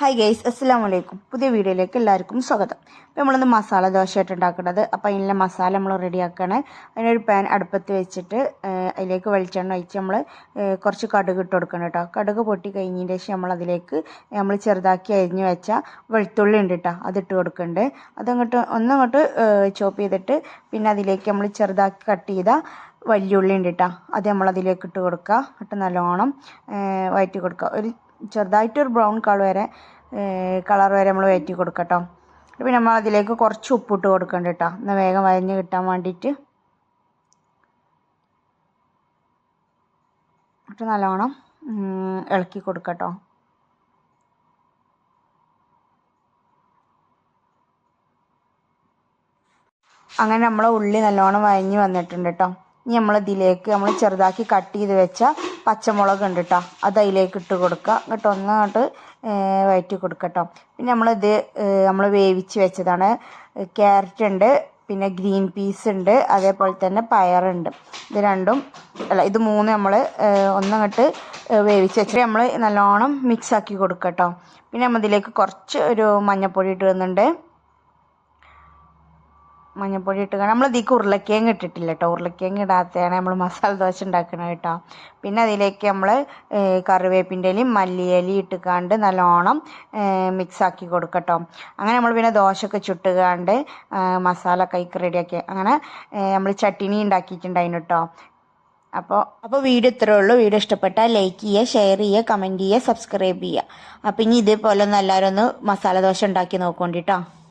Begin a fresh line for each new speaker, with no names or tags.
Hi guys അസ്സാം വലൈക്കും പുതിയ വീഡിയോയിലേക്ക് എല്ലാവർക്കും സ്വാഗതം. അപ്പോൾ നമ്മളൊന്ന് മസാല ദോശയായിട്ട് ഉണ്ടാക്കുന്നത്. അപ്പോൾ അതിനുള്ള മസാല നമ്മൾ റെഡിയാക്കുകയാണ് അതിനൊരു പാൻ അടുപ്പത്ത് വെച്ചിട്ട് അതിലേക്ക് വെളിച്ചെണ്ണ ഒഴിച്ച് നമ്മൾ കുറച്ച് കടുക് ഇട്ട് കൊടുക്കണം കേട്ടോ. കടുക് പൊട്ടി കഴിഞ്ഞതിന് ശേഷം നമ്മൾ അതിലേക്ക് നമ്മൾ ചെറുതാക്കി അരിഞ്ഞ് വെച്ച വെളുത്തുള്ളി ഉണ്ട് കേട്ടോ. അതിട്ട് കൊടുക്കുന്നുണ്ട് അതങ്ങോട്ട് ഒന്നങ്ങോട്ട് ചോപ്പ് ചെയ്തിട്ട് പിന്നെ അതിലേക്ക് നമ്മൾ ചെറുതാക്കി കട്ട് ചെയ്ത വലിയ ഉള്ളി ഉണ്ട് കേട്ടോ. അത് നമ്മളതിലേക്ക് ഇട്ട് കൊടുക്കുക. ഇട്ട് നല്ലോണം വയറ്റി കൊടുക്കുക. ഒരു ചെറുതായിട്ടൊരു ബ്രൗൺ കളർ വരെ കളർ വരെ നമ്മൾ വയറ്റി കൊടുക്കാം കേട്ടോ പിന്നെ നമ്മൾ അതിലേക്ക് കുറച്ച് ഉപ്പിട്ട് കൊടുക്കണ്ട കേട്ടോ. എന്നാൽ വേഗം വരഞ്ഞ് കിട്ടാൻ വേണ്ടിയിട്ട്. എന്നിട്ട് നല്ലോണം ഇളക്കി കൊടുക്കട്ടോ. അങ്ങനെ നമ്മളെ ഉള്ളി നല്ലോണം വഴഞ്ഞ് വന്നിട്ടുണ്ട് കേട്ടോ. ഇനി നമ്മൾ ഇതിലേക്ക് നമ്മൾ ചെറുതാക്കി കട്ട് ചെയ്ത് വെച്ച പച്ചമുളക് ഉണ്ട് കേട്ടോ അത് അതിലേക്ക് ഇട്ട് കൊടുക്കുക. എന്നിട്ട് ഒന്നങ്ങോട്ട് കൊടുക്കുക കേട്ടോ പിന്നെ നമ്മളിത് നമ്മൾ വേവിച്ച് വെച്ചതാണ്. ക്യാരറ്റ് ഉണ്ട് പിന്നെ ഗ്രീൻ പീസ് ഉണ്ട് അതേപോലെ തന്നെ പയറുണ്ട് ഇത് രണ്ടും അല്ല ഇത് മൂന്ന് നമ്മൾ ഒന്നങ്ങട്ട് വേവിച്ച് വെച്ചിട്ട് നമ്മൾ നല്ലോണം മിക്സ് ആക്കി കൊടുക്കുക കേട്ടോ പിന്നെ നമ്മൾ ഇതിലേക്ക് കുറച്ച് ഒരു മഞ്ഞൾപ്പൊടി ഇടുന്നുണ്ട് മഞ്ഞൾപ്പൊടി ഇട്ട് നമ്മൾ ഇതിലേക്ക് ഉരുളക്കിഴങ്ങ് ഇട്ടിട്ടില്ല കേട്ടോ ഉരുളക്കിഴങ്ങ് ഇടാത്തതാണ് നമ്മൾ മസാല ദോശ ഉണ്ടാക്കുന്നത് കേട്ടോ. പിന്നെ അതിലേക്ക് നമ്മൾ കറിവേപ്പിന്റെ ഇലയും മല്ലിയിലയും ഇട്ടുകാണ്ട് നല്ലോണം മിക്സ് ആക്കി കൊടുക്കട്ടോ. അങ്ങനെ നമ്മൾ പിന്നെ ദോശയൊക്കെ ചുട്ടുകാണ്ട് മസാല കൈക്ക് റെഡിയാക്കി അങ്ങനെ നമ്മൾ ചട്ടിനി ഉണ്ടാക്കിയിട്ടുണ്ടായിരുന്നു കേട്ടോ. അപ്പോൾ അപ്പോൾ വീഡിയോ ഇത്രേ ഉള്ളൂ. വീഡിയോ ഇഷ്ടപ്പെട്ടാൽ ലൈക്ക് ചെയ്യുക ഷെയർ ചെയ്യുക കമന്റ് ചെയ്യുക സബ്സ്ക്രൈബ് ചെയ്യുക. അപ്പോൾ ഇനി ഇതേപോലെ ഒന്ന് എല്ലാവരും ഒന്ന് മസാല ദോശ ഉണ്ടാക്കി നോക്കോണ്ടിട്ടോ